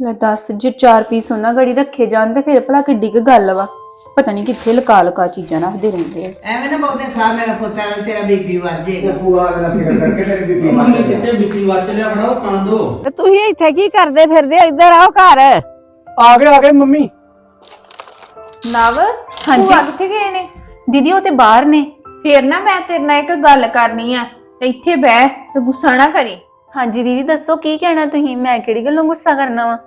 ਲੈ ਦੱਸ ਜੇ ਚਾਰ ਪੀਸ ਉਹਨਾਂ ਗੜੀ ਰੱਖੇ ਜਾਣ ਤੇ ਫਿਰ ਭਲਾ ਕਿੱਡੀ ਕੁ ਗੱਲ ਵਾ। ਪਤਾ ਨਹੀਂ ਕਿੱਥੇ ਲਕਾ ਲਕਾ ਚੀਜ਼ਾਂ ਰੱਖਦੇ ਰਹਿੰਦੇ ਆ। ਐਵੇਂ ਨਾ ਬਹੁਤੇ ਖਾ ਮੇਰਾ ਪੁੱਤ ਤੇਰਾ ਬੀਬੀ ਵੱਜ ਜਾਏਗਾ। ਪੂਰਾ ਅਗਲਾ ਫਿਕਰ ਕਰਕੇ ਤੇਰੀ ਬੀਬੀ ਮਰ ਮੰਮੀ ਜਾਏ ਕਿੱਥੇ ਬਿੱਟੀ ਵੱਚ ਲਿਆ ਫੜਾਓ ਖਾਣ ਦੋ। ਤੇ ਤੁਸੀਂ ਇੱਥੇ ਕੀ ਕਰਦੇ ਫਿਰਦੇ ਇੱਧਰ ਆਓ ਘਰ। ਆ ਗਏ ਆ ਗਏ ਮੰਮੀ। ਨਵ ਹਾਂਜੀ। ਭੂਆ ਕਿੱਥੇ ਗਏ ਨੇ? ਦੀਦੀ ਉਹ ਤੇ ਬਾਹਰ ਨੇ। ਫੇਰ ਨਾ ਮੈਂ ਤੇਰੇ ਨਾਲ ਇੱਕ ਗੱਲ ਕਰਨੀ ਆ। ਇੱਥੇ ਬਹਿ ਤੇ ਗੁੱਸਾ ਨਾ ਕਰੀ। ਹਾਂਜੀ ਦੀਦੀ ਦੱਸੋ ਕੀ ਕਹਿਣਾ ਤੁਸੀਂ? ਮੈਂ ਕਿਹੜੀ ਗੱਲੋਂ ਗੁੱਸਾ ਕਰਨਾ ਵਾ?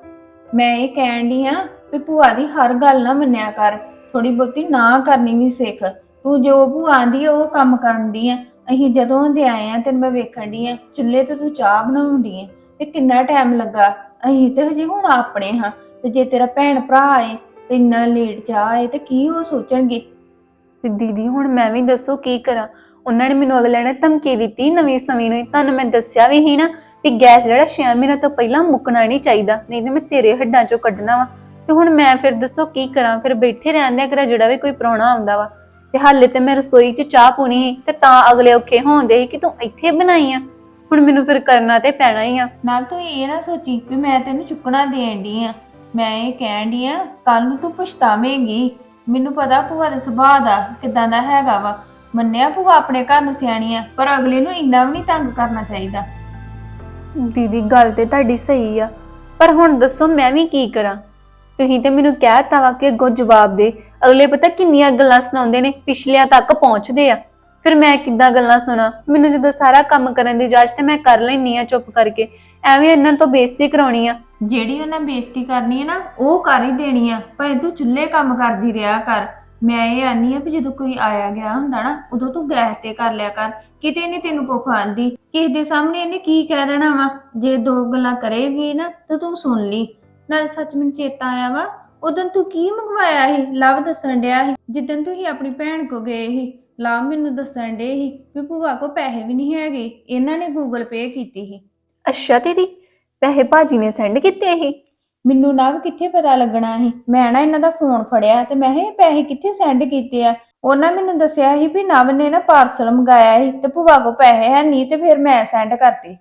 ਮੈਂ ਇਹ ਕਹਿਣ ਦੀ ਆ ਵੀ ਭੂਆ ਦੀ ਹਰ ਗੱਲ ਨਾ ਮੰਨਿਆ ਕਰ। ਥੋੜੀ ਬਹੁਤੀ ਨਾ ਕਰਨੀ ਵੀ ਸਿੱਖ। ਤੂੰ ਜੋ ਭੂਆ ਆਂਦੀ ਆ ਉਹ ਕੰਮ ਕਰਨ ਦੀ ਆ। ਅਸੀਂ ਜਦੋਂ ਦੇ ਆਏ ਆ ਤੈਨੂੰ ਮੈਂ ਵੇਖਣ ਦੀ ਆ ਚੁੱਲ੍ਹੇ ਤੇ ਤੂੰ ਚਾਹ ਬਣਾਉਂਦੀ ਆ। ਤੇ ਕਿੰਨਾ ਟਾਈਮ ਲੱਗਾ? ਅਸੀਂ ਤੇ ਹਜੇ ਹੁਣ ਆਪਣੇ ਹਾਂ। ਤੇ ਜੇ ਤੇਰਾ ਭੈਣ ਭਰਾ ਆਏ ਤੇ ਇੰਨਾ ਲੇਟ ਚਾਹ ਆਏ ਤੇ ਕੀ ਉਹ ਸੋਚਣਗੇ? ਤੇ ਦੀਦੀ ਹੁਣ ਮੈਂ ਵੀ ਦੱਸੋ ਕੀ ਕਰਾਂ? ਉਹਨਾਂ ਨੇ ਮੈਨੂੰ ਅਗਲੇ ਨੇ ਧਮਕੀ ਦਿੱਤੀ, ਨਵੀਂ ਸਮੀ ਨੂੰ ਤੁਹਾਨੂੰ ਮੈਂ ਦੱਸਿਆ ਵੀ ਸੀ ਨਾ ਵੀ ਗੈਸ ਜਿਹੜਾ 6 ਮਹੀਨੇ ਤੋਂ ਪਹਿਲਾਂ ਮੁੱਕਣਾ ਨਹੀਂ ਚਾਹੀਦਾ, ਨਹੀਂ ਤੇ ਮੈਂ ਤੇਰੇ ਹੱਡਾਂ ਚੋਂ ਕੱਢਣਾ ਵਾ। ਤੇ ਹੁਣ ਮੈਂ ਫਿਰ ਦੱਸੋ ਕੀ ਕਰਾਂ, ਫਿਰ ਬੈਠੇ ਰਹਿੰਦੇ ਕਰਾ, ਜਿਹੜਾ ਵੀ ਕੋਈ ਪ੍ਰਾਹੁਣਾ ਆਉਂਦਾ ਵਾ। ਤੇ ਹਾਲੇ ਤੇ ਮੈਂ ਰਸੋਈ 'ਚ ਚਾਹ ਪੂਣੀ ਸੀ, ਤੇ ਤਾਂ ਅਗਲੇ ਔਖੇ ਹੋਉਂਦੇ ਸੀ ਕਿ ਤੂੰ ਇੱਥੇ ਬਣਾਈ ਆ। ਹੁਣ ਮੈਨੂੰ ਫਿਰ ਕਰਨਾ ਤੇ ਪੈਣਾ ਹੀ ਆ। ਨਾਲ ਤੂੰ ਇਹ ਨਾ ਸੋਚੀ ਵੀ ਮੈਂ ਤੈਨੂੰ ਚੁੱਕਣਾ ਦੇਣ ਦੀ ਆ। ਮੈਂ ਇਹ ਕਹਿਣ ਦੀ ਆ ਕੱਲ ਨੂੰ ਤੂੰ ਪਛਤਾਵੇਂਗੀ। ਮੈਨੂੰ ਪਤਾ ਭੂਆ ਦੇ ਸੁਭਾਅ ਦਾ ਕਿਦਾਂ ਦਾ ਹੈਗਾ ਵਾ। ਮੰਨਿਆ ਭੂਆ ਆਪਣੇ ਘਰ ਨੂੰ ਸਿਆਣੀ ਆ ਪਰ ਅਗਲੇ ਨੂੰ ਇੰਨਾ ਵੀ ਨਹੀਂ ਤੰਗ ਕਰਨਾ ਚਾਹੀਦਾ। ਦੀਦੀ ਗੱਲ ਤੇ ਤੁਹਾਡੀ ਸਹੀ ਆ ਪਰ ਹੁਣ ਦੱਸੋ ਮੈਂ ਵੀ ਕੀ ਕਰਾਂ? ਤੁਸੀਂ ਤੇ ਮੈਨੂੰ ਕਹਿਤਾ ਵਾ ਕਿ ਅੱਗੋਂ ਜਵਾਬ ਦੇ। ਅਗਲੇ ਪਤਾ ਕਿੰਨੀਆਂ ਗੱਲਾਂ ਸੁਣਾਉਂਦੇ ਨੇ ਪਿਛਲਿਆਂ ਤੱਕ ਪਹੁੰਚਦੇ ਆ। ਫਿਰ ਮੈਂ ਕਿੱਦਾਂ ਗੱਲਾਂ ਸੁਣਾ? ਮੈਨੂੰ ਜਦੋਂ ਸਾਰਾ ਕੰਮ ਕਰਨ ਦੀ ਇਜਾਜ਼ਤ ਹੈ ਮੈਂ ਕਰ ਲੈਣੀ ਆ ਚੁੱਪ ਕਰਕੇ। ਐਵੇਂ ਇਹਨਾਂ ਤੋਂ ਬੇਇੱਜ਼ਤੀ ਕਰਾਉਣੀ ਆ। ਜਿਹੜੀ ਉਹਨਾਂ ਬੇਇੱਜ਼ਤੀ ਕਰਨੀ ਹੈ ਨਾ ਉਹ ਕਰ ਹੀ ਦੇਣੀ ਆ। ਭਾਵੇਂ ਤੂੰ ਚੁੱਲ੍ਹੇ ਕੰਮ ਕਰਦੀ ਰਿਹਾ ਕਰ। ਮੈਂ ਇਹ ਆਨੀ ਆ ਵੀ ਜਦੋਂ ਕੋਈ ਆਇਆ ਗਿਆ ਹੁੰਦਾ ਨਾ, ਉਦੋਂ ਤੂੰ ਗੈਸ ਤੇ ਕਰ ਲਿਆ ਕਰ। ਕਿਤੇ ਨਹੀਂ ਤੈਨੂੰ ਭੁੱਖ ਆਂਦੀ। ਕਿਸੇ ਦੇ ਸਾਹਮਣੇ ਇਹਨੇ ਕੀ ਕਹਿ ਦੇਣਾ ਵਾ? ਜੇ ਦੋ ਗੱਲਾਂ ਕਰੇਗੀ ਨਾ, ਤਾਂ ਤੂੰ ਸੁਣ ਲਈ। ਨਾਲ ਸੱਚ ਮੈਨੂੰ ਚੇਤਾ ਆਇਆ ਵਾ, ਉਦੋਂ ਤੂੰ ਕੀ ਮੰਗਵਾਇਆ ਸੀ? ਲਵ ਦੱਸਣ ਡਿਆ ਸੀ, ਜਿੱਦਣ ਤੁਸੀਂ ਆਪਣੀ ਭੈਣ ਕੋ ਗਏ ਸੀ। ਲਵ ਮੈਨੂੰ ਦੱਸਣ ਡੇ ਸੀ ਵੀ ਭੂਆ ਕੋ ਪੈਸੇ ਵੀ ਨਹੀਂ ਹੈਗੇ। ਇਹਨਾਂ ਨੇ ਗੂਗਲ ਪੇ ਕੀਤੀ ਸੀ। ਅੱਛਾ ਦੀਦੀ, ਪੈਸੇ ਭਾਜੀ ਨੇ ਸੈਂਡ ਕੀਤੇ ਸੀ? ਮੈਨੂੰ ਨਾ ਕਿੱਥੇ ਪਤਾ ਲੱਗਣਾ ਸੀ। ਮੈਂ ਨਾ ਇਹਨਾਂ ਦਾ ਫੋਨ ਫੜਿਆ ਤੇ ਮੈਂ ਇਹ ਪੈਸੇ ਕਿੱਥੇ ਸੈਂਡ ਕੀਤੇ ਆ? ਉਹਨਾਂ ਮੈਨੂੰ ਦੱਸਿਆ ਸੀ ਵੀ ਨਵ ਨੇ ਨਾ ਪਾਰਸਲ ਮੰਗਾਇਆ ਸੀ ਤੇ ਭੂਆ ਕੋ ਪੈਸੇ ਹੈ ਨਹੀਂ ਤੇ ਫਿਰ ਮੈਂ ਸੈਂਡ ਕਰਤੇ।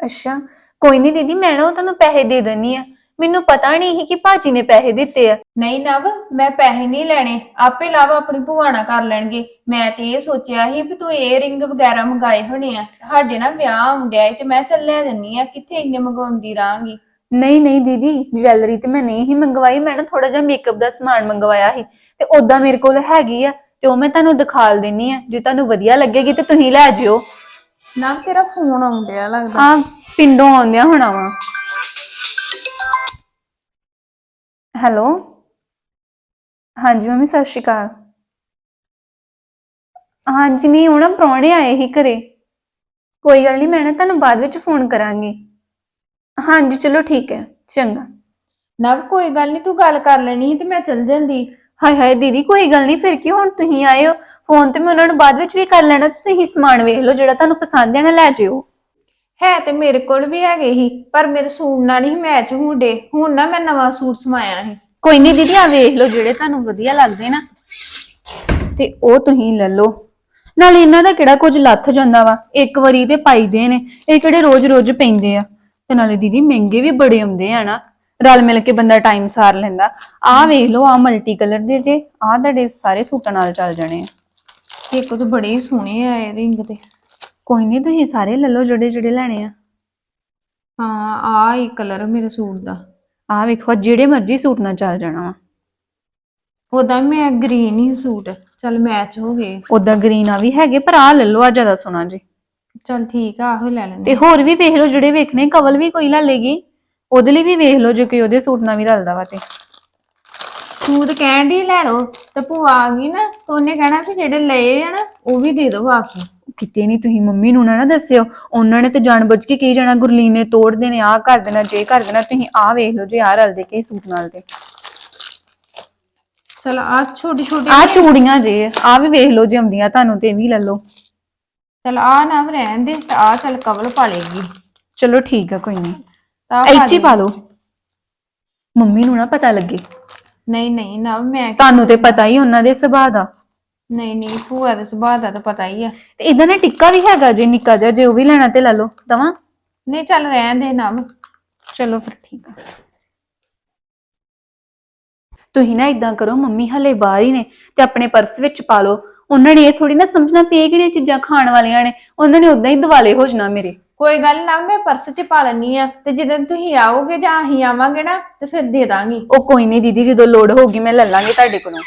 ਅੱਛਾ ਕੋਈ ਨਹੀਂ ਦੀਦੀ ਮੈਂ ਨਾ ਉਹ ਤੁਹਾਨੂੰ ਪੈਸੇ ਦੇ ਦੇਣੀ ਆ। ਮੈਨੂੰ ਪਤਾ ਨਹੀਂ ਸੀ ਕਿ ਭਾਜੀ ਨੇ ਪੈਸੇ ਦਿੱਤੇ ਆ। ਨਹੀਂ ਨਵ ਮੈਂ ਪੈਸੇ ਨਹੀਂ ਲੈਣੇ। ਆਪੇ ਲਾਵਾ ਆਪਣੀ ਭੂਆ ਨਾਲ ਕਰ ਲੈਣਗੇ। ਮੈਂ ਤੇ ਇਹ ਸੋਚਿਆ ਸੀ ਵੀ ਤੂੰ ਇਹ ਰਿੰਗ ਵਗੈਰਾ ਮੰਗਾਏ ਹੋਣੇ ਆ। ਸਾਡੇ ਨਾ ਵਿਆਹ ਆਉਂਦਿਆ ਏ ਤੇ ਮੈਂ ਚੱਲਿਆ ਜੰਨੀ ਆ ਕਿੱਥੇ ਇੰਨੇ ਮੰਗਵਾਉਂਦੀ ਰਾਂਗੀ ਨਹੀਂ ਨਹੀਂ ਦੀਦੀ ਜਵੈਲਰੀ ਤੇ ਮੈਂ ਨਹੀਂ ਹੀ ਮੰਗਵਾਈ ਮੈਂ ਨਾ ਥੋੜਾ ਜਿਹਾ ਮੇਕਅਪ ਦਾ ਸਮਾਨ ਮੰਗਵਾਇਆ ਸੀ ਤੇ ਉਦਾਂ ਮੇਰੇ ਕੋਲ ਹੈਗੀ ਆ ਤੇ ਉਹ ਮੈਂ ਤੁਹਾਨੂੰ ਦਿਖਾਲ ਦੇਣੀ ਆ ਜੇ ਤੁਹਾਨੂੰ ਵਧੀਆ ਲੱਗੇਗੀ ਤੇ ਤੁਸੀਂ ਲੈ ਜਿਓ। ਨਾ ਤੇਰਾ ਫੋਨ ਆਉਂਦਿਆ ਲੱਗਦਾ। ਆ ਪਿੰਡੋਂ ਆਉਂਦਿਆਂ ਹੋਣਾ ਵਾ। ਹੈਲੋ? ਹਾਂਜੀ ਮੰਮੀ ਸਤਿ ਸ਼੍ਰੀ ਅਕਾਲ। ਹਾਂਜੀ ਨਹੀਂ ਉਹ ਨਾ ਪ੍ਰਾਹੁਣੇ ਆਏ ਹੀ ਘਰੇ। ਕੋਈ ਗੱਲ ਨਹੀਂ ਮੈਂ ਨਾ ਤੁਹਾਨੂੰ ਬਾਅਦ ਵਿੱਚ ਫੋਨ ਕਰਾਂਗੀ। ਹਾਂਜੀ ਚਲੋ ਠੀਕ ਹੈ ਚੰਗਾ। ਨਵ ਕੋਈ ਗੱਲ ਨਹੀਂ ਤੂੰ ਗੱਲ ਕਰ ਲੈਣੀ ਸੀ ਤੇ ਮੈਂ ਚੱਲ ਜਾਂਦੀ। ਹਾਏ ਹਾਏ ਦੀਦੀ ਕੋਈ ਗੱਲ ਨਹੀਂ ਫਿਰ ਕੀ ਹੁਣ ਤੁਸੀਂ ਆਏ ਹੋ? ਫੋਨ ਤੇ ਮੈਂ ਉਹਨਾਂ ਨੂੰ ਬਾਅਦ ਵਿੱਚ ਵੀ ਕਰ ਲੈਣਾ ਤੁਸੀਂ ਸਮਾਨ ਵੇਖ ਲਓ ਜਿਹੜਾ ਤੁਹਾਨੂੰ ਪਸੰਦ ਹੈ ਨਾ ਲੈ ਜਿਓ। ਹੈ ਤੇ ਮੇਰੇ ਕੋਲ ਵੀ ਹੈਗੇ ਸੀ ਪਰ ਮੇਰੇ ਸੂਟ ਨਾਲ ਨਹੀਂ ਮੈਚ ਹੁੰਦੇ। ਹੁਣ ਨਾ ਮੈਂ ਨਵਾਂ ਸੂਟ ਸਮਾਇਆ ਸੀ। ਕੋਈ ਨਹੀਂ ਦੀਦੀ ਆ ਵੇਖ ਲਓ ਜਿਹੜੇ ਤੁਹਾਨੂੰ ਵਧੀਆ ਲੱਗਦੇ ਨਾ। ਤੇ ਉਹ ਤੁਸੀਂ ਲੈ ਲਓ। ਨਾਲੇ ਇਹਨਾਂ ਦਾ ਕਿਹੜਾ ਕੁਝ ਲੱਥ ਜਾਂਦਾ ਵਾ? ਇੱਕ ਵਾਰੀ ਤੇ ਪਾਈਦੇ ਨੇ ਇਹ ਕਿਹੜੇ ਰੋਜ਼-ਰੋਜ਼ ਪੈਂਦੇ ਆ? ਤੇ ਨਾਲੇ ਦੀਦੀ ਮਹਿੰਗੇ ਵੀ ਬੜੇ ਆਉਂਦੇ ਆ ਨਾ। ਰਲ ਮਿਲ ਕੇ ਬੰਦਾ ਟਾਈਮ ਸਾਰ ਲੈਂਦਾ। ਆਹ ਵੇਖ ਲਓ ਆ ਮਲਟੀ ਕਲਰ ਦੇ ਜੇ ਆਹ ਤੁਹਾਡੇ ਸਾਰੇ ਸੂਟਾਂ ਨਾਲ ਚੱਲ ਜਾਣੇ ਆ। ਇੱਕ ਤਾਂ ਬੜੇ ਹੀ ਸੋਹਣੇ ਆਏ ਰਿੰਗ ਤੇ। ਕੋਈ ਨਹੀਂ ਤੁਸੀਂ ਸਾਰੇ ਲੈ ਲਓ ਜਿਹੜੇ ਜਿਹੜੇ ਲੈਣੇ ਆ। ਹਾਂ ਆਹ ਹੀ ਕਲਰ ਮੇਰੇ ਸੂਟ ਦਾ। ਆਹ ਵੇਖੋ ਜਿਹੜੇ ਮਰਜ਼ੀ ਸੂਟ ਨਾਲ ਚੱਲ ਜਾਣਾ ਵਾ। ਉਹਦਾ ਮੈਂ ਗ੍ਰੀਨ ਹੀ ਸੂਟ ਚਲ ਮੈਚ ਹੋ ਗਏ। ਉਦਾਂ ਗ੍ਰੀਨ ਆ ਵੀ ਹੈਗੇ ਪਰ ਆਹ ਲੈ ਲਓ ਆ ਜ਼ਿਆਦਾ ਸੋਹਣਾ ਜੀ। ਚਲ ਠੀਕ ਆ ਆਹੋ ਲੈ ਲੈਂਦੇ ਤੇ ਹੋਰ ਵੀ ਵੇਖ ਲਓ ਜਿਹੜੇ ਵੇਖਣੇ ਕਵਲ ਵੀ ਕੋਈ ਲੈ ਲੇਗੀ। ਉਹਦੇ ਲਈ ਵੀ ਵੇਖ ਲਓ ਜੇ ਕੋਈ ਉਹਦੇ ਸੂਟ ਨਾਲ ਵੀ ਰਲਦਾ ਵਾ ਤੇ। ਸੂਟ ਕਹਿਣ ਦੀ ਲੈ ਲਓ ਤੇ ਭੂਆ ਆ ਗਈ ਨਾ ਤੇ ਉਹਨੇ ਕਹਿਣਾ ਵੀ ਜਿਹੜੇ ਲਏ ਆ ਨਾ ਉਹ ਵੀ ਦੇ ਦਿਓ ਵਾਪਸ। ਕਿਤੇ ਨਹੀਂ ਤੁਸੀਂ ਮੰਮੀ ਨੂੰ ਨਾ ਨਾ ਦੱਸਿਓ ਉਹਨਾਂ ਨੇ ਤੇ ਜਾਣਬੁੱਝ ਕੇ ਕਹੀ ਜਾਣਾ ਗੁਰਲੀਨ ਨੇ ਤੋੜ ਦੇਣੇ ਆਹ ਕਰ ਦੇਣਾ ਜੇ ਕਰ ਦੇਣਾ ਤੁਸੀਂ ਆਹ ਵੇਖ ਲਓ ਜੇ ਆਹ ਰਲਦੇ ਕੇ ਸੂਟ ਨਾਲ ਤੇ। ਚਲ ਆ ਛੋਟੀ ਛੋਟੀ ਆਹ ਚੂੜੀਆਂ ਜੇ ਆਹ ਵੀ ਵੇਖ ਲਓ ਜੇ ਆਉਂਦੀਆਂ ਤੁਹਾਨੂੰ ਤੇ ਇਹ ਵੀ ਲੈ ਲਓ। ਚਲ ਆ ਨਾ ਰਹਿਣ ਦੇ ਤੇ ਆ ਚਲ ਕਵਲ ਪਾ ਲੇਗੀ ਚਲੋ ਠੀਕ ਆ ਕੋਈ ਨਹੀਂ। ਤਾਂ ਇੱਚੀ ਪਾ ਲਓ ਮੰਮੀ ਨੂੰ ਨਾ ਪਤਾ ਲੱਗੇ। ਨਹੀਂ ਨਹੀਂ ਨਾ ਮੈਂ ਕਿ- ਤੁਹਾਨੂੰ ਤੇ ਪਤਾ ਹੀ ਉਹਨਾਂ ਦੇ ਸੁਭਾਅ ਦਾ। ਨਹੀਂ ਨਹੀਂ ਭੂਆ ਦੇ ਸੁਭਾਅ ਦਾ ਤਾਂ ਪਤਾ ਹੀ ਆ। ਤੇ ਇਦਾਂ ਦਾ ਟਿੱਕਾ ਵੀ ਹੈਗਾ ਜੇ ਨਿੱਕਾ ਜਿਹਾ ਜੇ ਉਹ ਵੀ ਲੈਣਾ ਤੇ ਲੈ ਲਓ। ਦਵਾਂ? ਨਹੀਂ ਚੱਲ ਰਹਿਣ ਦੇ ਨਾ ਚਲੋ ਫਿਰ ਠੀਕ ਆ। ਤੁਸੀਂ ਨਾ ਇਦਾਂ ਕਰੋ ਮੰਮੀ ਹਲੇ ਬਾਹਰ ਹੀ ਨੇ ਤੇ ਆਪਣੇ ਪਰਸ ਵਿੱਚ ਪਾ ਲਓ। ਉਹਨਾਂ ਨੇ ਇਹ ਥੋੜੀ ਨਾ ਸਮਝਣਾ ਪਈ ਇਹ ਕਿਹੜੀਆਂ ਚੀਜ਼ਾਂ ਖਾਣ ਵਾਲੀਆਂ ਨੇ ਉਹਨਾਂ ਨੇ ਉਦਾਂ ਹੀ ਦਿਵਾਲੇ ਹੋ ਜਾਣਾ ਮੇਰੇ। ਕੋਈ ਗੱਲ ਨਾ ਮੈਂ ਪਰਸ 'ਚ ਪਾ ਲੈਣੀ ਆ ਤੇ ਜਦੋਂ ਤੁਸੀਂ ਆਓਗੇ ਜਾਂ ਅਸੀਂ ਆਵਾਂਗੇ ਨਾ ਤੇ ਫਿਰ ਦੇ ਦਾਂਗੀ। ਉਹ ਕੋਈ ਨਹੀਂ ਦੀਦੀ ਜਦੋਂ ਲੋੜ ਹੋਗੀ ਮੈਂ ਲੈ ਲਾਂਗੀ ਤੁਹਾਡੇ ਕੋਲੋਂ।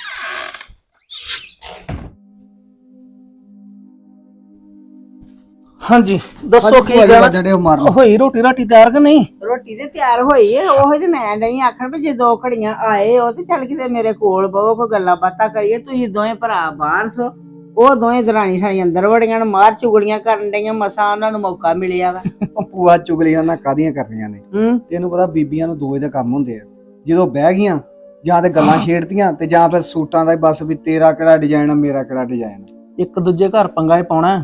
ਹਾਂਜੀ ਦੱਸੋ ਕੀ ਗੱਲ ਜਿਹੜੇ ਉਹ ਮਾਰਨ। ਹੋਈ ਰੋਟੀ ਰਾਟੀ ਤਿਆਰ ਕਿ ਨਹੀਂ? ਰੋਟੀ ਤੇ ਤਿਆਰ ਹੋਈ ਹੈ ਉਹ ਜੇ ਮੈਂ ਨਹੀਂ ਆਖਣ ਵੀ ਜੇ ਦੋ ਘੜੀਆਂ ਆਏ ਉਹ ਤੇ ਚੱਲ ਕਿਤੇ ਮੇਰੇ ਕੋਲ ਬਹੁ ਕੋ ਗੱਲਾਂ ਬਾਤਾਂ ਕਰੀਏ ਤੁਸੀਂ ਦੋਵੇਂ ਭਰਾ ਬਾਹਰ ਸੋ। ਉਹ ਦੋਵੇਂ ਦਰਾਣੀ ਸਾਡੀ ਅੰਦਰ ਵੜੀਆਂ ਨੇ ਮਾਰ ਚੁਗਲੀਆਂ ਕਰਨ ਡਈਆਂ ਮਸਾਂ ਉਹਨਾਂ ਨੂੰ ਮੌਕਾ ਮਿਲਿਆ ਵਾ। ਉਹ ਭੂਆ ਚੁਗਲੀਆਂ ਨਾ ਕਾਦੀਆਂ ਕਰਨੀਆਂ ਨੇ? ਹੂੰ। ਤੈਨੂੰ ਪਤਾ ਬੀਬੀਆਂ ਨੂੰ ਦੋ ਇਹਦੇ ਕੰਮ ਹੁੰਦੇ ਆ। ਜਦੋਂ ਬਹਿ ਗਈਆਂ ਜਾਂ ਤੇ ਗੱਲਾਂ ਛੇੜਤੀਆਂ ਤੇ ਜਾਂ ਫਿਰ ਸੂਟਾਂ ਦਾ ਹੀ ਬਸ ਵੀ ਤੇਰਾ ਕਿਹੜਾ ਡਿਜ਼ਾਈਨ ਆ ਮੇਰਾ ਕਿਹੜਾ ਡਿਜ਼ਾਈਨ ਇੱਕ ਦੂਜੇ ਘਰ ਪੰਗਾ ਹੀ ਪਾਉਣਾ।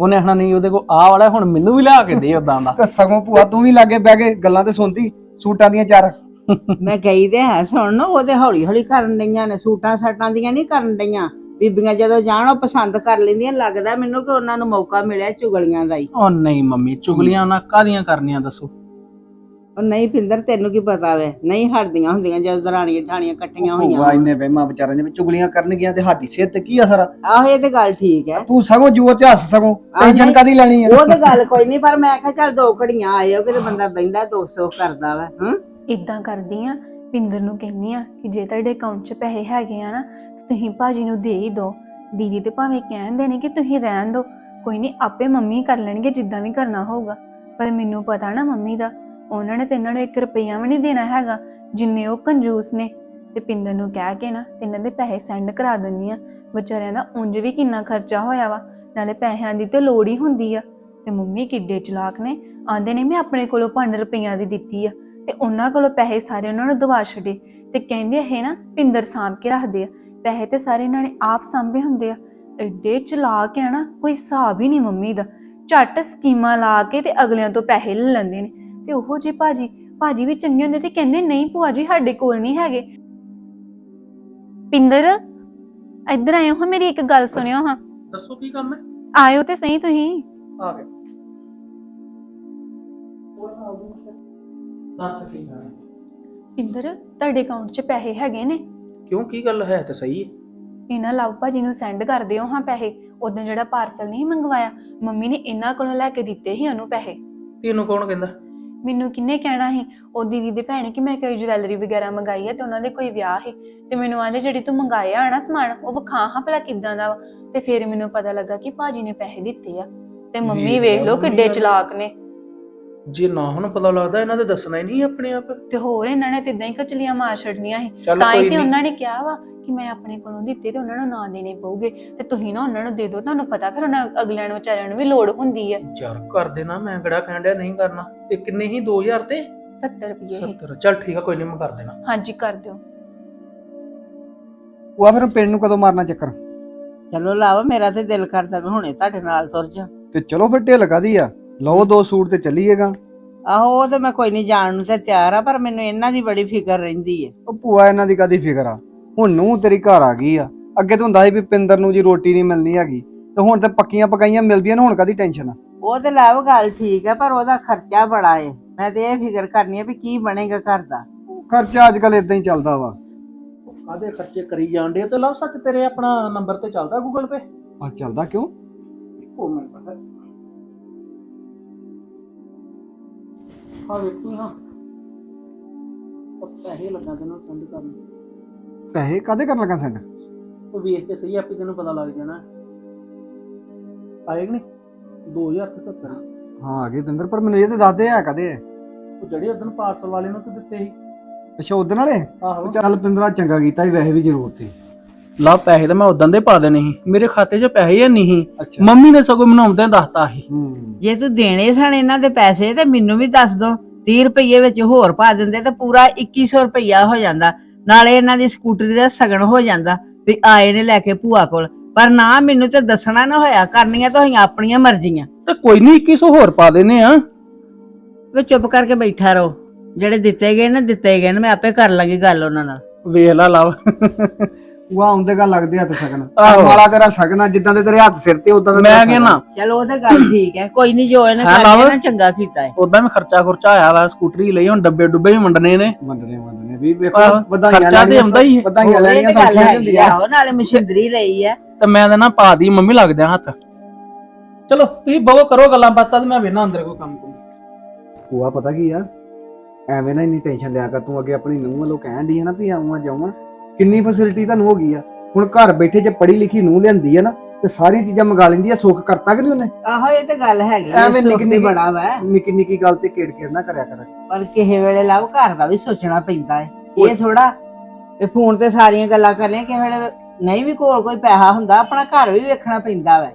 ਉਹਨੇ ਆਖਣਾ ਨਹੀਂ ਉਹਦੇ ਕੋਲ ਆਹ ਵਾਲਾ ਹੁਣ ਮੈਨੂੰ ਵੀ ਲਿਆ ਕੇ ਦੇ ਉਦਾਂ ਦਾ। ਤੇ ਸਗੋਂ ਭੂਆ ਤੂੰ ਵੀ ਲਾਗੇ ਬਹਿ ਕੇ ਗੱਲਾਂ ਤੇ ਸੁਣਦੀ ਸੂਟਾਂ ਦੀਆਂ ਚਾਰ। ਮੈਂ ਗਈ ਤੇ ਹੈ ਸੁਣ ਉਹਦੇ ਹੌਲੀ ਹੌਲੀ ਕਰਨ ਡਈਆਂ ਨੇ ਸੂਟਾਂ ਸਾਟਾਂ ਦੀਆਂ ਨਹੀਂ ਕਰਨ ਡਈਆਂ। ਬੀਬੀਆਂ ਜਦੋਂ ਜਾਣ ਉਹ ਪਸੰਦ ਕਰ ਲੈਂਦੀਆਂ ਲੱਗਦਾ ਮੈਨੂੰ ਕਿ ਉਹਨਾਂ ਨੂੰ ਮੌਕਾ ਮਿਲਿਆ ਚੁਗਲੀਆਂ ਦਾ ਹੀ। ਉਹ ਨਹੀਂ ਮੰਮੀ ਚੁਗਲੀਆਂ ਉਹਨਾਂ ਕਾਦੀਆਂ ਕਰਨੀਆਂ ਦੱਸੋ? ਉਹ ਨਹੀਂ ਪਿੰਦਰ ਤੈਨੂੰ ਕੀ ਪਤਾ ਵੇ? ਨਹੀਂ ਹਟਦੀਆਂ ਹੁੰਦੀਆਂ ਜਦੋਂ ਦਰਾਣੀਆਂ ਠਾਣੀਆਂ ਇਕੱਠੀਆਂ ਹੋਈਆਂ ਭੂਆ ਇੰਨੇ ਵਹਿਮਾਂ ਵਿਚਾਰਾਂ ਦੇ ਵਿੱਚ ਚੁਗਲੀਆਂ ਕਰਨਗੀਆਂ ਤੇ ਸਾਡੀ ਸਿਹਤ ਤੇ ਕੀ ਅਸਰ ਆ? ਆਹੋ ਇਹ ਤੇ ਗੱਲ ਠੀਕ ਹੈ। ਤੂੰ ਸਗੋਂ ਜੋਰ ਤੇ ਹੱਸ ਸਗੋਂ। ਟੈਨਸ਼ਨ ਨਹੀਂ। ਕਾਦੀ ਲੈਣੀ ਆ? ਉਹ ਤੇ ਗੱਲ ਕੋਈ ਨਹੀਂ ਪਰ ਮੈਂ ਕਿਹਾ ਚੱਲ ਦੋ ਘੜੀਆਂ ਆਇਓ ਕਿਤੇ ਬੰਦਾ ਬੈਂਦਾ 200 ਕਰਦਾ ਵਾ ਹਾਂ? ਇਦਾਂ ਕਰਦੀ ਆ ਪਿੰਦਰ ਨੂੰ ਕਹਿੰਨੀ ਆ ਕਿ ਜੇ ਤੁਹਾਡੇ ਅਕਾਊਂਟ 'ਚ ਪੈਸੇ ਹੈਗੇ ਆ ਨਾ ਤੇ ਤੁਸੀਂ ਭਾਜੀ ਨੂੰ ਦੇ ਹੀ ਦਿਓ ਦੀਦੀ ਤੇ ਭਾਵੇਂ ਕਹਿੰਦੇ ਨੇ ਕਿ ਤੁਸੀਂ ਰਹਿਣ ਦਿਓ ਕੋਈ ਨਹੀਂ ਆਪੇ ਮੰਮੀ ਕਰ ਲੈਣਗੇ ਜਿੱਦਾਂ ਵੀ ਕਰਨਾ ਹੋਊਗਾ। ਪਰ ਮੈਨੂੰ ਪਤਾ ਨਾ ਮੰਮੀ ਦਾ ਉਹਨਾਂ ਨੇ ਤੇ ਇਹਨਾਂ ਨੂੰ 1 ਰੁਪਈਆ ਵੀ ਨਹੀਂ ਦੇਣਾ ਹੈਗਾ, ਜਿੰਨੇ ਉਹ ਕੰਜੂਸ ਨੇ। ਤੇ ਪਿੰਦਰ ਨੂੰ ਕਹਿ ਕੇ ਨਾ, ਤੇ ਇਹਨਾਂ ਦੇ ਪੈਸੇ ਸੈਂਡ ਕਰਾ ਦਿੰਦੀ ਆ। ਵਿਚਾਰਿਆਂ ਦਾ ਉਂਝ ਵੀ ਕਿੰਨਾ ਖਰਚਾ ਹੋਇਆ ਵਾ, ਨਾਲੇ ਪੈਸਿਆਂ ਦੀ ਤੇ ਲੋੜ ਹੀ ਹੁੰਦੀ ਆ। ਤੇ ਮੰਮੀ ਕਿੱਡੇ ਚਲਾਕ ਨੇ, ਆਂਦੇ ਨੇ, ਮੈਂ ਆਪਣੇ ਕੋਲੋਂ 5 ਰੁਪਈਆ ਦੀ ਦਿੱਤੀ ਆ। ਤੇ ਉਹਨਾਂ ਕੋਲੋਂ ਪੈਸੇ ਸਾਰੇ ਉਹਨਾਂ ਨੂੰ ਦਵਾ ਛੱਡੇ। ਤੇ ਕਹਿੰਦੇ ਇਹ ਨਾ ਪਿੰਦਰ ਸਾਂਭ ਕੇ ਰੱਖਦੇ ਆ। ਪੈਸੇ ਤੇ ਸਾਰੇ ਇਹਨਾਂ ਨੇ ਆਪ ਸਾਂਭੇ ਹੁੰਦੇ ਆ। ਐਡੇ ਚਲਾਕ ਆ ਨਾ, ਕੋਈ ਹਿਸਾਬ ਹੀ ਨਹੀਂ ਮੰਮੀ ਦਾ। ਝੱਟ ਸਕੀਮਾਂ ਲਾ ਕੇ ਤੇ ਅਗਲਿਆਂ ਤੋਂ ਪੈਸੇ ਲੈ ਲੈਂਦੇ ਨੇ। ਤੇ ਉਹੋ ਜੇ ਭਾਜੀ ਭਾਜੀ ਵੀ ਚੰਗੇ ਹੁੰਦੇ ਤੇ ਕਹਿੰਦੇ ਨਹੀਂ ਭੂਆ ਜੀ ਸਾਡੇ ਕੋਲ ਨਹੀਂ ਹੈਗੇ। ਪਿੰਦਰ ਇੱਧਰ ਆਇਓ ਹਾਂ ਮੇਰੀ ਇੱਕ ਗੱਲ ਸੁਣਿਓ ਹਾਂ। ਦੱਸੋ ਕੀ ਕੰਮ ਹੈ? ਆਇਓ ਤੇ ਸਹੀ ਤੁਸੀਂ। ਆ ਗਏ। ਦੱਸ ਕੀ? ਪਿੰਦਰ ਤੁਹਾਡੇ ਅਕਾਊਂਟ 'ਚ ਪੈਸੇ ਹੈਗੇ ਨੇ। ਕਿਉਂ ਕੀ ਗੱਲ ਹੈ ਤੇ ਸਹੀ ਹੈ? ਇਹਨਾਂ ਲਵ ਭਾਜੀ ਨੂੰ ਸੈਂਡ ਕਰ ਦਿਓ ਹਾਂ ਪੈਸੇ। ਉਦੋਂ ਜਿਹੜਾ ਪਾਰਸਲ ਨਹੀਂ ਮੰਗਵਾਇਆ ਮੰਮੀ ਨੇ ਇਹਨਾਂ ਕੋਲੋਂ ਲੈ ਕੇ ਦਿੱਤੇ ਸੀ ਉਹਨੂੰ ਪੈਸੇ। ਤੈਨੂੰ ਕੌਣ ਕਹਿੰਦਾ? ਮੈਨੂੰ ਕਿੰਨੇ ਕਹਿਣਾ ਸੀ? ਉਹ ਦੀਦੀ ਦੇ ਭੈਣੇ ਕਿ ਮੈਂ ਕੋਈ ਜਵੈਲਰੀ ਵਗੈਰਾ ਮੰਗਾਈ ਹੈ ਤੇ ਉਹਨਾਂ ਦੇ ਕੋਈ ਵਿਆਹ ਸੀ। ਤੇ ਮੈਨੂੰ ਆਂਦੇ ਜਿਹੜੀ ਤੂੰ ਮੰਗਾਇਆ ਆ ਨਾ ਸਮਾਨ ਉਹ ਵਿਖਾ ਹਾਂ ਭਲਾ ਕਿੱਦਾਂ ਦਾ ਵਾ। ਤੇ ਫਿਰ ਮੈਨੂੰ ਪਤਾ ਲੱਗਾ ਕਿ ਭਾਜੀ ਨੇ ਪੈਸੇ ਦਿੱਤੇ ਆ। ਤੇ ਮੰਮੀ ਵੇਖ ਲਓ ਕਿੱਡੇ। ਚਲਾਕ ਨੇ। ਜੇ ਨਾ ਹੁਣ ਪਤਾ ਲੱਗਦਾ ਇਹਨਾਂ ਦੇ ਦੱਸਣਾ ਹੀ ਨਹੀਂ ਆਪਣੇ ਆਪ। ਤੇ ਹੋਰ ਇਹਨਾਂ ਨੇ ਤੇ ਇਦਾਂ ਹੀ ਕਚਲੀਆਂ ਮਾਰ ਛੱਡਣੀਆਂ ਸੀ। ਚੱਲ ਤਾਂ ਹੀ ਕੋਈ ਤੇ ਨਹੀਂ ਉਹਨਾਂ ਨੇ ਕਿਹਾ ਵਾ ਕਿ ਮੈਂ ਆਪਣੇ ਕੋਲੋਂ ਦਿੱਤੇ ਤੇ ਉਹਨਾਂ ਨੂੰ ਨਾ ਦੇਣੇ ਪਊਗੇ। ਤੇ ਤੁਸੀਂ ਨਾ ਉਹਨਾਂ ਨੂੰ ਦੇ ਦਿਓ ਤੁਹਾਨੂੰ ਪਤਾ ਫਿਰ ਉਹਨਾਂ ਅਗਲਿਆਂ ਨੂੰ ਵਿਚਾਰਿਆਂ ਨੂੰ ਵੀ ਲੋੜ ਹੁੰਦੀ ਹੈ ਯਾਰ ਕਰ ਦੇਣਾ ਮੈਂ ਕਿਹੜਾ ਕਹਿਣ ਡਿਆ ਨਹੀਂ ਕਰਨਾ। ਇਹ ਕਿੰਨੇ ਹੀ 2000 ਤੇ? 70 ਰੁਪਏ ਹੀ 70 ਚੱਲ ਠੀਕ ਆ ਕੋਈ ਨਹੀਂ ਮੈਂ ਕਰ ਦੇਣਾ। ਹਾਂਜੀ ਕਰ ਦਿਓ। ਭੂਆ ਫਿਰ ਪਿੰਡ ਨੂੰ ਕਦੋਂ ਮਾਰਨਾ ਚੱਕਰ? ਚਲੋ ਲਾਵਾ ਮੇਰਾ ਤੇ ਦਿਲ ਕਰਦਾ ਮੈਂ ਹੁਣੇ ਤੁਹਾਡੇ ਨਾਲ ਤੁਰ ਜਾ ਤੇ ਚਲੋ ਫਿਰ ਢਿੱਲ ਕਾਦੀ ਆ? ਲਓ ਦੋ ਸੂਟ ਤੇ ਚੱਲੀਏਗਾ। ਆਹੋ ਉਹ ਤੇ ਮੈਂ ਕੋਈ ਨਹੀਂ ਜਾਣ ਨੂੰ ਤੇ ਤਿਆਰ ਆ ਪਰ ਮੈਨੂੰ ਇਹਨਾਂ ਦੀ ਬੜੀ ਫਿਕਰ ਰਹਿੰਦੀ ਹੈ ਉਹ ਭੂਆ ਇਹਨਾਂ ਦੀ ਕਾਦੀ ਫਿਕਰ ਆ? ਹੁਣ ਨੂੰ ਤੇਰੀ ਘਰ ਆ ਗਈ ਆ। ਅੱਗੇ ਤਾਂ ਹੁੰਦਾ ਸੀ ਵੀ ਪਿੰਦਰ ਨੂੰ ਜੀ ਰੋਟੀ ਨਹੀਂ ਮਿਲਣੀ ਹੈਗੀ। ਤੇ ਹੁਣ ਤੇ ਪੱਕੀਆਂ ਪਕਾਈਆਂ ਮਿਲਦੀਆਂ ਨੇ ਹੁਣ ਕਾਦੀ ਟੈਨਸ਼ਨ ਆ? ਉਹ ਤੇ ਲਾਭ ਗੱਲ ਠੀਕ ਹੈ ਪਰ ਉਹਦਾ ਖਰਚਾ ਬੜਾ ਏ। ਮੈਂ ਤੇ ਇਹ ਫਿਕਰ ਕਰਨੀ ਹੈ ਵੀ ਕੀ ਬਣੇਗਾ ਘਰ ਦਾ। ਖਰਚਾ ਅੱਜ ਕੱਲ ਇਦਾਂ ਹੀ ਚੱਲਦਾ ਵਾ। ਕਾਦੇ ਖਰਚੇ ਕਰੀ ਜਾਂਦੇ ਤੇ ਲਓ ਸੱਚ ਤੇਰੇ ਆਪਣਾ ਨੰਬਰ ਤੇ ਚੱਲਦਾ ਗੂਗਲ ਪੇ ਆ ਚੱਲਦਾ ਕਿਉਂ? ਮੈਨੂੰ ਪਤਾ। ਹਾਂ ਵੇਖੀ ਹਾਂ। ਪੈਸੇ ਲੱਗਾ ਤੈਨੂੰ ਸੈਂਡ ਕਰਨ। ਪੈਸੇ ਕਾਦੇ ਕਰਨ ਲੱਗਾ ਸੈਂਡ? ਉਹ ਵੇਖ ਕੇ ਸਹੀ ਆਪੇ ਤੈਨੂੰ ਪਤਾ ਲੱਗ ਜਾਣਾ। ਆਏਗਾ ਨਹੀਂ? 2070 ਹਾਂ ਆ ਗਏ ਪਿੰਦਰ ਪਰ ਮੈਨੂੰ ਇਹ ਤੇ ਦੱਸਦੇ ਆ? ਕਦੇ ਉਹ ਜਿਹੜੇ ਉਦੋਂ ਪਾਰਸਲ ਵਾਲੇ ਨੂੰ ਤੂੰ ਦਿੱਤੇ ਸੀ। ਅੱਛਾ ਉਦਣ ਵਾਲੇ? ਆਹੋ। ਚੱਲ ਪਿੰਦਰਾ ਚੰਗਾ ਕੀਤਾ ਸੀ ਵੈਸੇ ਵੀ ਜ਼ਰੂਰਤ ਸੀ। ਲਾ ਪੈਸੇ ਤਾਂ ਮੈਂ ਉਦੋਂ ਦੇ ਪਾ ਦੇਣੇ ਸੀ। ਮੇਰੇ ਖਾਤੇ 'ਚ ਪੈਸੇ ਹੀ ਨਹੀਂ ਅੱਛਾ। ਮੰਮੀ ਨੇ ਸਗੋਂ ਮੈਨੂੰ ਆਉਂਦਿਆਂ ਦੱਸਤਾ ਸੀ। ਹੂੰ। ਜੇ ਤੂੰ ਦੇਣੇ ਸਨ ਇਹਨਾਂ ਦੇ ਪੈਸੇ ਤੇ ਮੈਨੂੰ ਵੀ ਦੱਸ ਦੋ। 30 ਰੁਪਏ ਵਿੱਚ ਹੋਰ ਪਾ ਦਿੰਦੇ ਤੇ ਪੂਰਾ 2100 ਰੁਪਇਆ ਹੋ ਜਾਂਦਾ। ਨਾਲੇ ਇਹਨਾਂ ਦੀ ਸਕੂਟਰੀ ਦਾ ਸਗਣ ਹੋ ਜਾਂਦਾ ਵੀ ਆਏ ਨੇ ਲੈ ਕੇ ਭੂਆ ਕੋਲ। ਪਰ ਨਾ ਮੈਨੂੰ ਤੇ ਦੱਸਣਾ ਨਾ ਹੋਇਆ ਕਰਨੀਆਂ ਤਾਂ ਹੋਈਆਂ ਆਪਣੀਆਂ ਮਰਜ਼ੀਆਂ। ਤੇ ਕੋਈ ਨਹੀਂ 2100 ਹੋਰ ਪਾ ਦੇਣੇ ਆ। ਵੇ ਚੁੱਪ ਕਰਕੇ ਬੈਠਾ ਰਹੋ। ਜਿਹੜੇ ਦਿੱਤੇ ਗਏ ਨੇ ਦਿੱਤੇ ਗਏ ਨੇ ਮੈਂ ਆਪੇ ਕਰ ਲਾਂਗੀ ਗੱਲ ਉਹਨਾਂ ਨਾਲ। ਵੇਖ ਲਾ ਲਵ। ਉਹ ਆਉਂਦੇ ਗੱਲ ਲੱਗਦੇ ਹੱਥ ਸਗਨ। ਆਹੋ। ਵਾਲਾ ਤੇਰਾ ਸਗਨ ਜਿੱਦਾਂ ਦੇ ਤੇਰੇ ਹੱਥ ਸਿਰ ਤੇ ਉਦਾਂ ਦਾ ਤੇਰਾ ਮੈਂ ਸ਼ਗਨ। ਕਹਿੰਦਾ ਚਲੋ ਉਹ ਤਾਂ ਗੱਲ ਠੀਕ ਹੈ। ਕੋਈ ਨਹੀਂ ਜੋ ਇਹਨੇ ਹੈਂ ਕਰ ਲਿਆ ਲਵ? ਨਾ ਚੰਗਾ ਕੀਤਾ ਹੈ। ਉਦਾਂ ਵੀ ਖਰਚਾ ਖੁਰਚਾ ਆਇਆ ਵਾ ਸਕੂਟਰੀ ਲਈ ਹੁਣ ਡੱਬੇ ਡੁੱਬੇ ਵੀ ਵੰਡਣੇ ਨੇ। ਮੰਨਣੇ ਮੰਨਣੇ ਵੀ ਵੇਖੋ ਆਹੋ, ਵਧਾਈਆਂ ਖਰਚਾ ਤੇ ਆਉਂਦਾ ਹੀ ਹੈ। ਵਧਾਈਆਂ ਲੈਣੀਆਂ ਗੱਲ ਸੌਖੀਆਂ ਹੈਗੀ ਹੁੰਦੀਆਂ। ਆ ਉਹ ਨਾਲੇ ਮਸ਼ੀਨਰੀ ਲਈ ਹੈ। ਤੇ ਮੈਂ ਤਾਂ ਨਾ ਪਾ ਦੀ ਮੰਮੀ ਲੱਗਦੇ ਆ ਹੱਥ। ਚਲੋ ਤੁਸੀਂ ਬਹੁ ਕਰੋ ਗੱਲਾਂ ਬਾਤਾਂ ਤੇ ਮੈਂ ਵੇਨਾ ਅੰਦਰ ਕੋਈ ਕੰਮ ਕੋਈ ਭੂਆ ਪਤਾ ਕੀ ਆ? ਐਵੇਂ ਨਾ ਇੰਨੀ ਟੈਨਸ਼ਨ ਲਿਆ ਕਰ ਤੂੰ ਅੱਗੇ ਆਪਣੀ ਨੂੰਹ ਵੱਲੋਂ ਕਹਿਣ ਦੀ ਹੈ ਨਾ ਵੀ ਆਉਂਗਾ ਜਾਵਾਂ ਕਿੰਨੀ ਫੈਸਿਲਿਟੀ ਤੁਹਾਨੂੰ ਹੋ ਗਈ ਆ? ਹੁਣ ਘਰ ਬੈਠੇ ਜੇ ਪੜ੍ਹੀ ਲਿਖੀ ਨੂੰਹ ਲਿਆਂਦੀ ਆ ਨਾ ਤੇ ਸਾਰੀ ਚੀਜ਼ਾਂ ਮੰਗਾ ਲੈਂਦੀ ਆ ਸੁੱਖ ਕਰਤਾ ਕਿ ਨਹੀਂ ਉਹਨੇ? ਆਹੋ ਇਹ ਤਾਂ ਗੱਲ ਹੈਗੀ ਆ, ਐਵੇਂ ਸੁੱਖ ਨਿੱਕੀ ਤੇ ਨਿੱਕੀ- ਬੜਾ ਵਾ। ਨਿੱਕੀ ਨਿੱਕੀ ਗੱਲ ਤੇ ਕਿੜ ਕਿੜ ਨਾ ਕਰਿਆ ਕਰ। ਪਰ ਕਿਸੇ ਵੇਲੇ ਲਵ ਘਰ ਦਾ ਵੀ ਸੋਚਣਾ ਪੈਂਦਾ ਹੈ ਇਹ ਥੋੜਾ ਤੇ ਫੋਨ ਤੇ ਸਾਰੀਆਂ ਗੱਲਾਂ ਕਰ ਲਿਆ ਕਿਸੇ ਵੇਲੇ ਨਹੀਂ ਵੀ ਕੋਲ ਕੋਈ ਪੈਸਾ ਹੁੰਦਾ ਆਪਣਾ ਘਰ ਵੀ ਵੇਖਣਾ ਪੈਂਦਾ ਵਾ।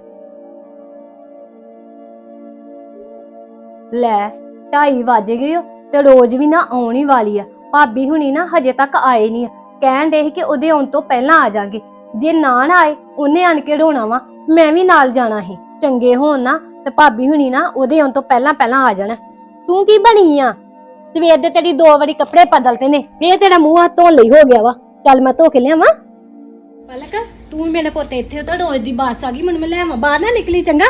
ਲੈ 2:30 ਵੱਜ ਗਏ ਓ ਤੇ ਰੋਜ਼ ਵੀ ਨਾ ਆਉਣ ਹੀ ਵਾਲੀ ਆ। ਭਾਬੀ ਹੁਣੀ ਨਾ ਹਜੇ ਤੱਕ ਆਏ ਨਹੀਂ ਆ। ਕਹਿਣ ਦੇ ਸੀ ਕਿ ਉਹਦੇ ਆਉਣ ਤੋਂ ਪਹਿਲਾਂ ਆ ਜਾਾਂਗੇ। ਜੇ ਨਾ ਨਾ ਆਏ, ਉਹਨੇ ਆਣ ਕੇ ਢੋਣਾ ਵਾ। ਮੈਂ ਵੀ ਨਾਲ ਜਾਣਾ ਸੀ। ਚੰਗੇ ਹੋਣ ਨਾ, ਤੇ ਭਾਬੀ ਹੁਣੀ ਨਾ ਉਹਦੇ ਆਉਣ ਤੋਂ ਪਹਿਲਾਂ ਪਹਿਲਾਂ ਆ ਜਾਣਾ। ਤੂੰ ਕੀ ਬਣੀ ਆ? ਸਵੇਰ ਦੇ ਤੇਰੀ ਦੋ ਵਾਰੀ ਕੱਪੜੇ ਬਦਲਤੇ ਨੇ ਇਹ ਤੇਰਾ ਮੂੰਹ ਹੱਥ ਧੋਣ ਲਈ ਹੋ ਗਿਆ ਵਾ। ਚੱਲ ਮੈਂ ਧੋ ਕੇ ਲਿਆਵਾਂ। ਪਲਕ, ਤੂੰ ਵੀ ਮੇਰੇ ਪੁੱਤ ਇੱਥੇ ਤਾਂ ਰੋਜ਼ ਦੀ ਬਾਸ ਆ ਗਈ, ਮੈਨੂੰ ਮੈਂ ਲਿਆਵਾਂ ਬਾਹਰ ਨਾ ਨਿਕਲੀ, ਚੰਗਾ?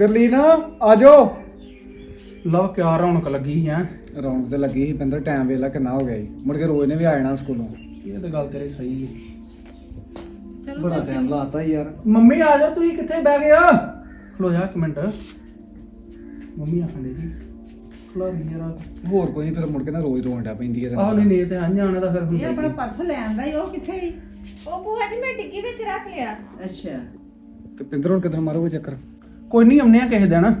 ਗਰਲੀਨ ਆਜੋ ਲਵ ਕਿਆ ਰੌਣਕ ਲੱਗੀ ਹੈ? ਰੌਣਕ ਤੇ ਲੱਗੀ ਸੀ ਪਿੰਦਰ ਟਾਈਮ ਵੇਲਾ ਕਿੰਨਾ ਹੋ ਗਿਆ ਜੀ ਮੁੜ ਕੇ ਰੋਜ਼ ਨੇ ਵੀ ਆ ਜਾਣਾ ਸਕੂਲੋਂ। ਇਹ ਤਾਂ ਗੱਲ ਤੇਰੀ ਸਹੀ ਹੈ। ਬੜਾ ਟਾਈਮ ਲਾਤਾ ਯਾਰ। ਮੰਮੀ ਆ ਜਾ ਤੁਸੀਂ ਕਿੱਥੇ ਬਹਿ ਗਏ ਆ ਖਲੋ ਜਾ ਇੱਕ ਮਿੰਟ। ਮੰਮੀ ਆਖਣ ਦੇ ਜੀ ਖਲੋ ਰਹੀ ਜਰਾ ਹੋਰ ਕੋਈ ਨਹੀਂ ਫਿਰ ਮੁੜ ਕੇ ਨਾ ਰੋਜ਼ ਰੋਣ ਡਿਆ ਪੈਂਦੀ ਹੈ ਆਹ ਨਹੀਂ ਨਹੀਂ ਇਹ ਤੇ ਆਂ ਜਾਣਾ ਤਾਂ ਫਿਰ ਇਹ ਆਪਣਾ ਹੀ ਪਰਸ ਲੈ ਆਂਦਾ ਈ ਉਹ ਕਿੱਥੇ ਈ ਉਹ ਭੂਆ ਜੀ ਮੈਂ ਡਿੱਗੀ ਵਿੱਚ ਰੱਖ ਲਿਆ। ਅੱਛਾ। ਤੇ ਪਿੰਦਰ ਹੁਣ ਕਿਦਾਂ ਮਾਰੋਗੇ ਚੱਕਰ? ਕੋਈ ਨਹੀਂ ਆਉਨੇ ਆ ਕਿਸੇ ਦਿਨ।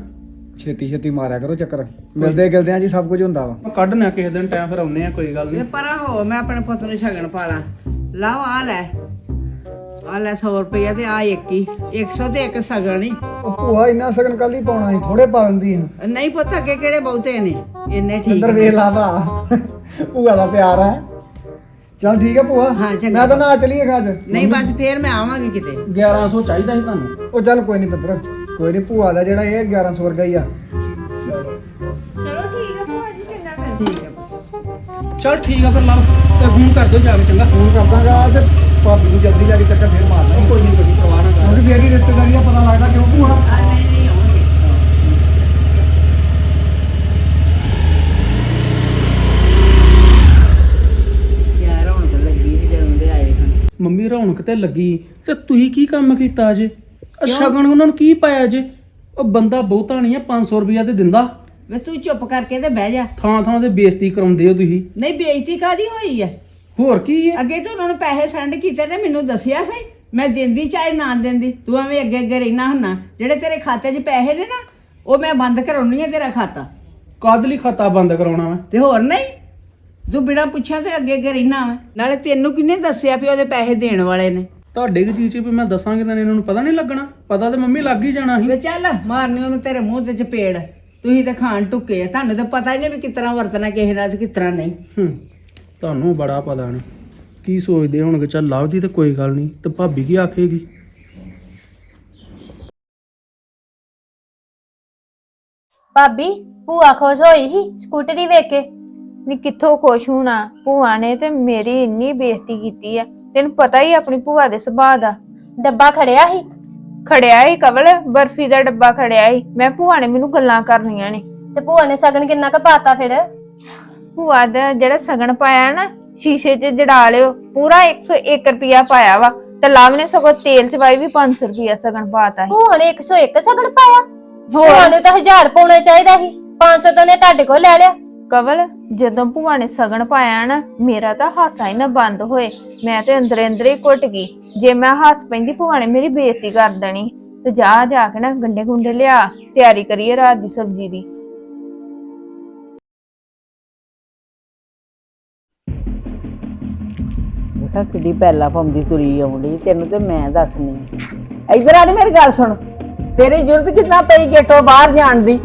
ਛੇਤੀ ਛੇਤੀ ਮਾਰਿਆ ਕਰੋ ਚੱਕਰ। ਮਿਲਦੇ ਗਿਲਦਿਆਂ ਜੀ ਸਭ ਕੁਝ ਹੁੰਦਾ ਵਾ। ਕੱਢਨੇ ਕਿਸੇ ਦਿਨ ਟਾਈਮ ਫਿਰ ਆਉਨੇ ਆ ਕੋਈ ਗੱਲ ਨਹੀਂ। ਪਰਾਂ ਹੋ ਮੈਂ ਆਪਣੇ ਪੁੱਤ ਨੂੰ ਸ਼ਗਨ ਪਾ ਲਾਂ। ਲਾਓ ਆ ਲੈ। ਆ ਲੈ 100 ਰੁਪਇਆ ਤੇ ਆ 21 100 ਤੇ ਇੱਕ ਸ਼ਗਨ ਹੀ। ਉਹ ਭੂਆ ਇੰਨਾ ਸਗਨ ਕੱਲ ਹੀ ਪਾਉਣਾ ਸੀ ਥੋੜੇ ਪਾ ਦਿੰਦੀ ਆ। ਨਹੀਂ ਪੁੱਤ ਅੱਗੇ ਕਿਹੜੇ ਬਹੁਤੇ ਨੇ? ਇੰਨੇ ਠੀਕ ਅੰਦਰ ਨੇ। ਵੇਖ ਲਾ ਭਾ। ਭੂਆ ਦਾ ਪਿਆਰ ਹੈ ਚਲ ਠੀਕ ਹੈ ਭੂਆ। ਹਾਂ, ਚੰਗਾ। ਮੈਂ ਤਾਂ ਨਾ ਚਲੀਏ ਖਾਜ ਨਹੀਂ ਬਸ ਫੇਰ ਮੈਂ ਆਵਾਂਗੀ ਕਿਤੇ। 1100 ਚਾਹੀਦਾ ਸੀ ਤੁਹਾਨੂੰ। ਉਹ ਚੱਲ ਕੋਈ ਨਹੀਂ ਪਿੰਦਰ ਕੋਈ ਨਹੀਂ ਭੂਆ ਦਾ ਜਿਹੜਾ ਇਹ 1100 ਵਰਗਾ ਹੀ ਆ। ਚਲੋ ਠੀਕ ਹੈ ਭੂਆ ਜੀ ਚੰਗਾ ਫਿਰ। ਠੀਕ ਹੈ ਚਲ ਠੀਕ ਆ ਫਿਰ ਲਵ ਤੇ ਫੋਨ ਕਰ ਦਿਓ ਜਾ ਕੇ ਚੰਗਾ। ਫੋਨ ਕਰਦਾਗਾ ਤੇ ਭਾਬੀ ਨੂੰ ਜਲਦੀ ਜਾ ਕੇ ਚੱਕਰ ਫੇਰ ਮਾਰਨਾ ਕੋਈ ਨਹੀਂ ਕੋਈ ਪਰਵਾਹ ਨਾ ਕਰ। ਕਿਉਂਕਿ ਹੀ ਰਿਸ਼ਤੇਦਾਰੀ ਦਾ ਪਤਾ ਲੱਗਦਾ ਕਿਉਂ ਭੂਆ? ਨਹੀਂ ਨਹੀਂ ਆਵਾਂਗੇ ਯਾਰ ਹੁਣ ਤਾਂ ਲੱਗੀ ਸੀ ਜਦੋਂ ਦੇ ਆਏ। ਹਨ ਮੰਮੀ ਰੌਣਕ ਤੇ ਲੱਗੀ। ਤੇ ਤੁਸੀਂ ਕੀ ਕੰਮ ਕੀਤਾ ਅਜੇ? ਸ਼ਗਨ ਉਹਨਾਂ ਨੂੰ ਕੀ ਪਾਇਆ ਜੇ? ਉਹ ਬੰਦਾ ਬਹੁਤਾ ਨਹੀਂ ਆ 500 ਰੁਪਇਆ ਤੇ ਦਿੰਦਾ। ਵੇ ਤੂੰ ਚੁੱਪ ਕਰਕੇ ਤੇ ਬਹਿ ਜਾ। ਥਾਂ ਥਾਂ ਤੇ ਬੇਇੱਜ਼ਤੀ ਕਰਾਉਂਦੇ ਹੋ ਤੁਸੀਂ। ਨਹੀਂ ਬੇਇੱਜ਼ਤੀ ਕਾਦੀ ਹੋਈ ਹੈ ਹੋਰ ਕੀ ਹੈ ਅੱਗੇ ਤਾਂ ਉਹਨਾਂ ਨੂੰ ਪੈਸੇ ਸੈਂਡ ਕੀਤੇ ਤੇ ਮੈਨੂੰ ਦੱਸਿਆ ਸੀ ਮੈਂ ਦਿੰਦੀ ਚਾਹੇ ਨਾ ਦਿੰਦੀ। ਤੂੰ ਐਵੇਂ ਅੱਗੇ ਅੱਗੇ ਰਹਿਣਾ ਹੁੰਨਾ ਜਿਹੜੇ ਤੇਰੇ ਖਾਤੇ 'ਚ ਪੈਸੇ ਨੇ ਨਾ ਉਹ ਮੈਂ ਬੰਦ ਕਰਾਉਣੀ ਆ ਤੇਰਾ ਖਾਤਾ। ਕਾਜ ਲਈ ਖਾਤਾ ਬੰਦ ਕਰਾਉਣਾ ਵਾ? ਤੇ ਹੋਰ ਨਹੀਂ ਤੂੰ ਬਿਨਾਂ ਪੁੱਛਿਆ ਤੇ ਅੱਗੇ ਅੱਗੇ ਰਹਿਣਾ ਵਾ। ਨਾਲੇ ਤੈਨੂੰ ਕਿਹਨੇ ਦੱਸਿਆ ਵੀ ਉਹਦੇ ਪੈਸੇ ਦੇਣ ਵਾਲੇ ਨੇ? ਤੁਹਾਡੇ ਕੀ ਚੀਜ਼ 'ਚ ਵੀ ਮੈਂ ਦੱਸਾਂਗੇ ਤਾਂ ਇਹਨਾਂ ਨੂੰ ਪਤਾ ਨਹੀਂ ਲੱਗਣਾ। ਪਤਾ ਤੇ ਮੰਮੀ ਲੱਗ ਹੀ ਜਾਣਾ ਸੀ। ਵੇ ਚੱਲ ਮਾਰਨੀ ਉਹਨੂੰ ਤੇਰੇ ਮੂੰਹ ਤੇ ਚਪੇੜ। ਤੁਸੀਂ ਤਾਂ ਖਾਣ ਟੁੱਕੇ ਆ। ਤੁਹਾਨੂੰ ਤਾਂ ਪਤਾ ਹੀ ਨਹੀਂ ਵੀ ਕਿਸ ਤਰ੍ਹਾਂ ਵਰਤਣਾ ਕਿਸੇ ਨਾਲ ਤੇ ਕਿਸ ਤਰ੍ਹਾਂ ਨਹੀਂ। ਹੂੰ ਤੁਹਾਨੂੰ ਬੜਾ ਪਤਾ ਨਹੀਂ ਕੀ ਸੋਚਦੇ ਹੋਣਗੇ ਚੱਲ ਲੱਭਦੀ ਤੇ ਕੋਈ ਗੱਲ ਨਹੀਂ। ਤੇ ਭਾਬੀ ਕੀ ਆਖੇਗੀ? ਭਾਬੀ ਭੂਆ ਖੁਸ਼ ਹੋਈ ਸੀ ਸਕੂਟਰੀ ਵੇਖ ਕੇ? ਨੀ ਕਿੱਥੋਂ ਖੁਸ਼ ਹੋਣਾ? ਭੂਆ ਨੇ ਤੇ ਮੇਰੀ ਇੰਨੀ ਬੇਇੱਜ਼ਤੀ ਕੀਤੀ ਆ। ਤੈਨੂੰ ਪਤਾ ਹੀ ਆ ਆਪਣੀ ਭੂਆ ਦੇ ਸੁਭਾਅ ਦਾ। ਡੱਬਾ ਖੜਿਆ ਸੀ? ਖੜਿਆ ਹੀ ਕਵਲ ਬਰਫੀ ਦਾ ਡੱਬਾ ਖੜਿਆ ਹੀ। ਮੈਂ ਭੂਆ ਨੇ ਮੈਨੂੰ ਗੱਲਾਂ ਕਰਨੀਆਂ ਨੇ। ਤੇ ਭੂਆ ਨੇ ਸਗਨ ਕਿੰਨਾ ਕੁ ਪਾਤਾ ਫਿਰ? ਭੂਆ ਦਾ ਜਿਹੜਾ ਸਗਣ ਪਾਇਆ ਨਾ ਸ਼ੀਸ਼ੇ 'ਚ ਜੜਾ ਲਿਓ ਪੂਰਾ 101 ਰੁਪਿਆ ਪਾਇਆ ਵਾ। ਤੇ ਲਾਭ ਨੇ ਸਗੋਂ ਤੇਲ ਚਵਾਈ ਵੀ 500 ਰੁਪਿਆ ਸਗਣ ਪਾਤਾ ਸੀ। ਭੂਆ ਨੇ 101 ਸਗਨ ਪਾਇਆ? ਭੂਆ ਨੇ ਤਾਂ 1000 ਪਾਉਣਾ ਚਾਹੀਦਾ ਸੀ। 500 ਤਾਂ ਨੇ ਤੁਹਾਡੇ ਕੋਲ ਲੈ ਲਿਆ। ਕਵਲ, ਜਦੋਂ ਭੂਆ ਨੇ ਸਗਣ ਪਾਇਆ ਨਾ, ਮੇਰਾ ਤਾਂ ਹਾਸਾ ਹੀ ਨਾ ਬੰਦ ਹੋਏ। ਮੈਂ ਤੇ ਅੰਦਰੇ ਅੰਦਰੇ ਘੁੱਟ ਗਈ। ਜੇ ਮੈਂ ਹੱਸ ਪੈਂਦੀ, ਭੂਆ ਨੇ ਮੇਰੀ ਬੇਇੱਜ਼ਤੀ ਕਰ ਦੇਣੀ। ਤੇ ਜਾ ਜਾ ਕੇ ਨਾ ਗੰਡੇ ਗੁੰਡੇ ਲਿਆ, ਤਿਆਰੀ ਕਰੀਏ ਰਾਤ ਦੀ ਸਬਜ਼ੀ ਦੀ। ਦੇਖਾ ਕਿੱਡੀ ਪਹਿਲਾ ਪਾਉਂਦੀ ਤੁਰੀ ਆਉਂਦੀ, ਤੈਨੂੰ ਤੇ ਮੈਂ ਦੱਸਣੀ। ਇੱਧਰ ਆ ਨੀ ਮੇਰੀ ਗੱਲ ਸੁਣ। ਤੇਰੀ ਜ਼ਰੂਰਤ ਕਿੰਨਾ ਪਈ ਗੇਟੋਂ ਬਾਹਰ ਜਾਣ ਦੀ?